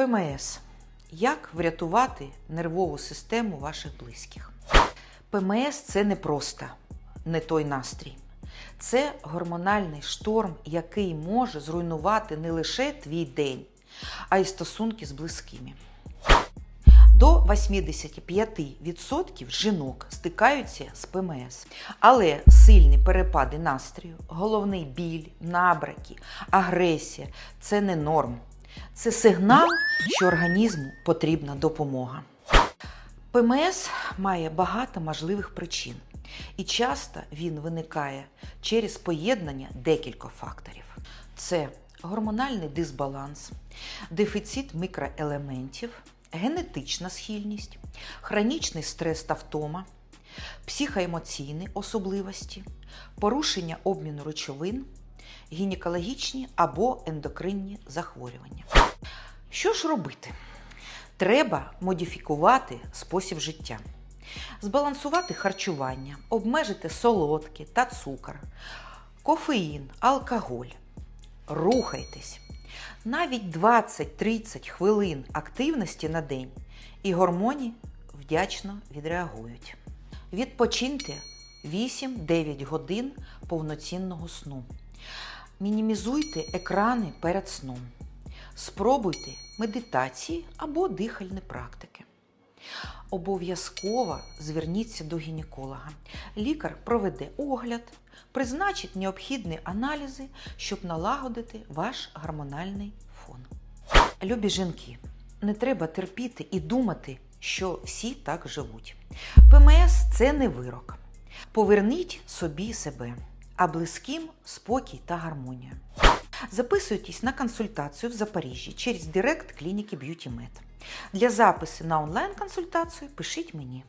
ПМС. Як врятувати нервову систему ваших близьких? ПМС це не просто не той настрій. Це гормональний шторм, який може зруйнувати не лише твій день, а й стосунки з близькими. До 85% жінок стикаються з ПМС, але сильні перепади настрою, головний біль, набраки, агресія це не норм. Це сигнал, що організму потрібна допомога. ПМС має багато можливих причин, і часто він виникає через поєднання декількох факторів: це гормональний дисбаланс, дефіцит мікроелементів, генетична схильність, хронічний стрес та втома, психоемоційні особливості, порушення обміну речовин, гінекологічні або ендокринні захворювання. Що ж робити? Треба модифікувати спосіб життя, збалансувати харчування, обмежити солодке та цукор, кофеїн, алкоголь. Рухайтесь. Навіть 20-30 хвилин активності на день і гормони вдячно відреагують. Відпочиньте 8-9 годин повноцінного сну. Мінімізуйте екрани перед сном. Спробуйте медитації або дихальні практики. Обов'язково зверніться до гінеколога. Лікар проведе огляд, призначить необхідні аналізи, щоб налагодити ваш гормональний фон. Любі жінки, не треба терпіти і думати, що всі так живуть. ПМС це не вирок. Поверніть собі себе, а близьким спокій та гармонія. Записуйтесь на консультацію в Запоріжжі через Директ клініки BeautyMed. Для запису на онлайн-консультацію пишіть мені.